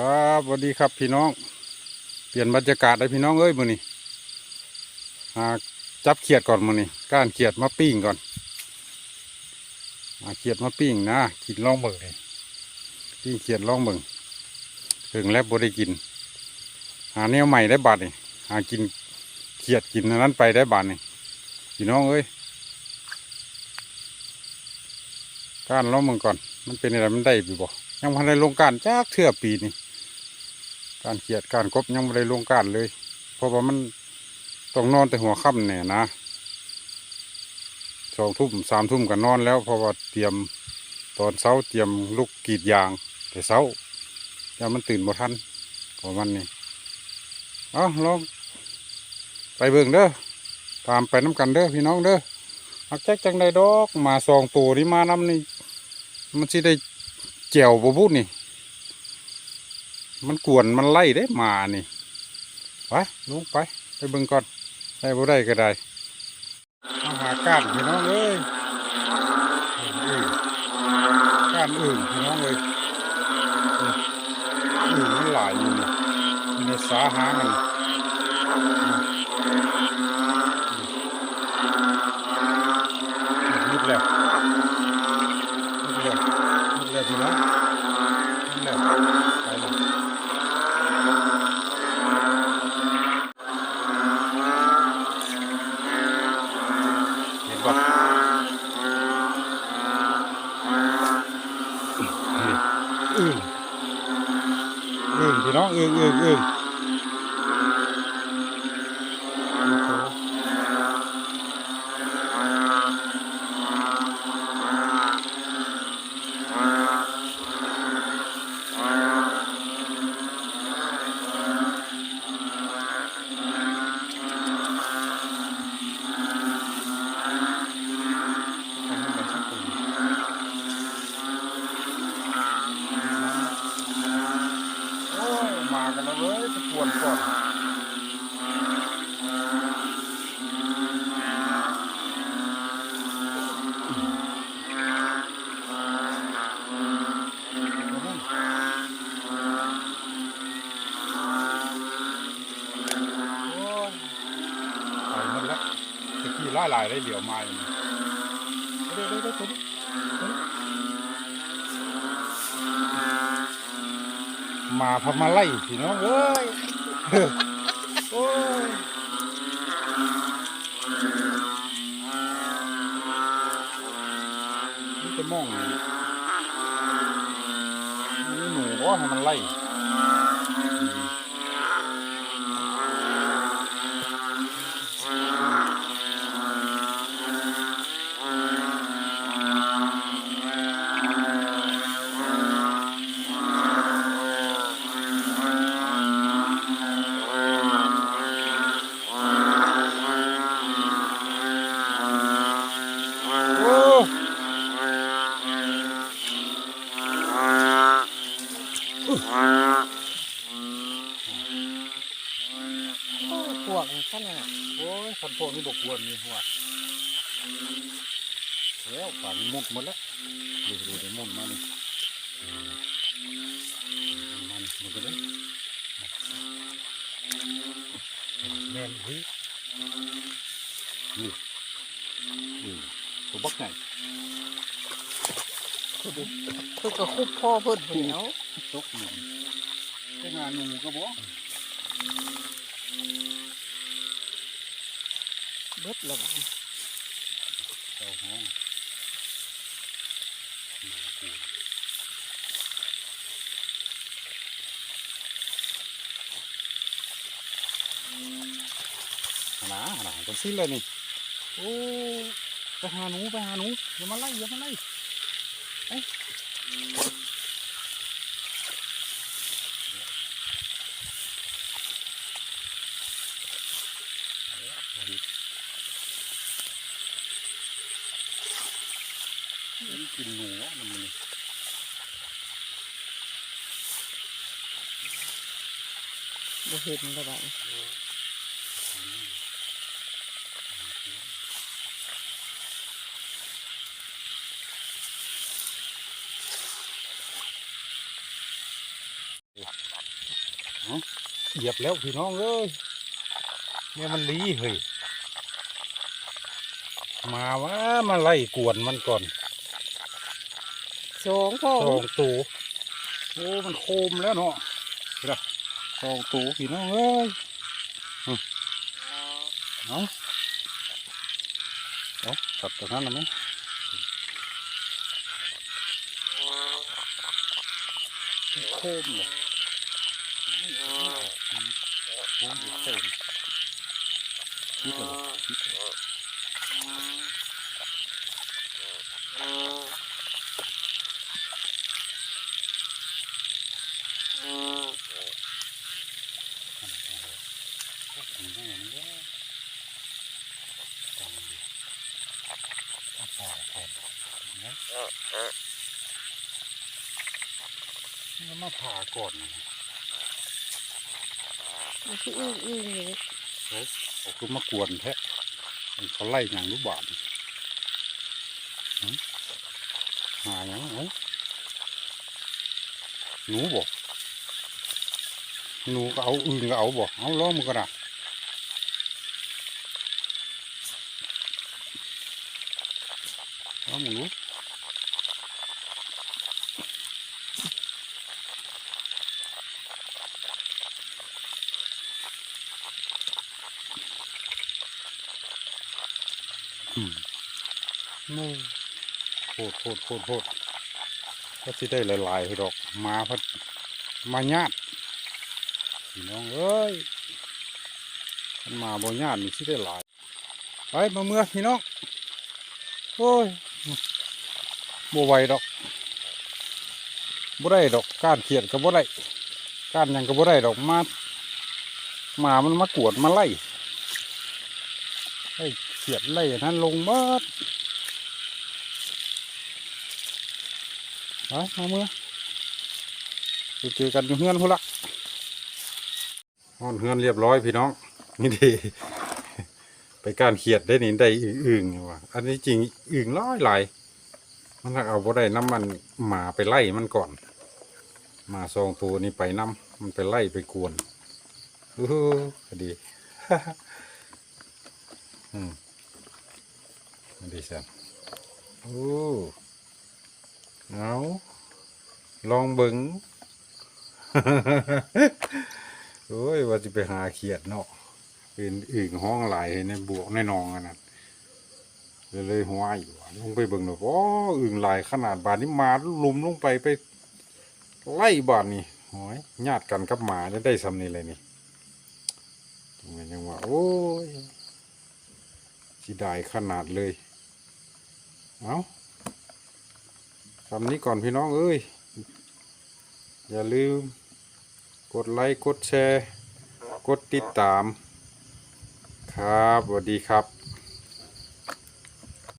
ครับสวัสดีครับพี่น้อง เปลี่ยนบรรยากาศเลยพี่น้องเอ้ยมือนี้หาจับเขียดก่อนมือนี้ก้านเขียดมาปิ้งก่อนเขียดมาปิ้งนะกินล่องเบิ่งเลยปิ้งเขียดล่องเบิ่งถึงแล้วบ่ได้กิน หาแนวใหม่ได้บาทนี่หากินเขียดกินนั้นไปได้บาทนี่พี่น้องเอ้ยก้านล่องเบิ่งก่อน มันเป็นอะไรมันได้ปีบ่ยังพันได้ลงการจากเทื่อปีนี่ การเขียดการกบยังไม่ได้ลงการเลย เพราะว่ามันต้องนอนแต่หัวค่ำเนี่ยนะสองทุ่มสามทุ่มก็นอนแล้วเพราะว่าเตรียมตอนเช้าเตรียมลูกกรีดยาง แต่เช้าอย่ามันตื่นบ่ทันของมันนี่เอาลองไปเบิ่งเด้อตามไปน้ำกันเด้อพี่น้องเด้อมักแจ๊กจังได้ดอกมาสองตัวนี่มานำนี่มันสิได้แจวบ่บุดนี่ มันกวนมันไล่ได้มานี่ไปลงไปไปเบิ่งก่อนได้บ่ได้ก็ได้มาหาก้านพี่น้องเอ้ยก้านอื่นพี่น้องเอ้ยอื่นมันหลายอยู่นี่อยู่ในสาหามัน อึ่ีไล่าลายได้เหลียวมาอยู่นี่เดี๋ยวเดี๋ยวเดี๋ยวมาพามาไล่พี่น้องเอ้ยโอ้ยนี่จะมองนี่นี่หนูว่าให้มันไล่ พวกนี้บกวนนี่หัวแล้วป่านนี้มุดหมดแล้วดูดูเดี๋ยวมุดมานี่อืมมันมันก็ได้แม่นเฮ้ยนี่นี่ตัวบักไงคือดิคือก็คุบพ่อเพิ่นพุ่นแล้วตกหลุมเป็นงานหนูก็บอกเบิดและบัดเจ้าห้องหนาหนาจังสิ้นเลยนี่ โอ้ไปหาหนูไปหาหนูอย่ามาไล่อย่ามาไล่เอ้ยมันกินหนูอะมันนี่ บ่เห็นและบัดเอาเหยียบแล้วพี่น้องเอ้ยเนี่ยมันลีเฮ้ยมาว่ามาไล่กวนมันก่อนสองพ่อสองตูโอ้มันโคมแล้วเนาะเห็นปะ สองตูพี่น้องเอ้ยอืมเอาเอาตัดตรงนั้นนะมั้ยโคมเลยโคมอยู่เต็มคิดเลยคิดเลย นี่มาผ่าก่อนมันคืออื้ออื้ออยู่นี่เฮ้ยเขาคือมากวนแท้มันเขาไล่อย่างรู้บาทหาอย่างเอ้ยหนูบอกหนูก็เอาอึ่งก็เอาบอกเอาล้อมก็ได้ล้อมัน รู้อืมโน่โคตรโคตรโคตรโคตรก็สิได้หลายๆดอกมาพัดมาญาติพี่น้องเอ้ยมันมาบ่ญาตินี่สิได้หลาย ไปมาเมื่อพี่น้องโอ้ยบ่ไหวดอกบ่ได้ดอกก้านเขียดก็บ่ได้ก้านยังก็บ่ได้ดอกมา มามันมากวดมาไล่ไอ้เขียดไล่อันนั้นลงเบิดไปมาเมื่อไปเจอกันอยู่เฮือนพุ่นละห้อนเฮือนเรียบร้อยพี่น้อง นี่ดีไปการเขียดได้นี่ได้อึ่งๆอยู่ว่ะอันนี้จริงอึ่งร้อยหลายมันถ้าเอาบ่ได้น้ำมันหมาไปไล่มันก่อน มาสองตัวนี้ไปน้ำมันไปไล่ไปกวน อู้ดีอืมดีสันโอ้เอาลองเบิงโอ้ยว่าจะไปหาเขียดเนาะเป็นอึ่งห้องไหลายในบวกในนองอันนั้นเลยเลยหัวอยู่ลงไปเบิ่งหน่อยอ้อึ่งหลขนาดบาดนี้มาลุมลงไปไป ไล่บาดนี่โอ้ยญาติกันกับหมาจะได้สำนีเลยนี่ มันยังว่า โอ้ยสีดายขนาดเลย เอาคำนี้ก่อนพี่น้องเอ้ย อย่าลืม กดไลค์ กดแชร์ กดติดตาม ครับสวัสดีครับ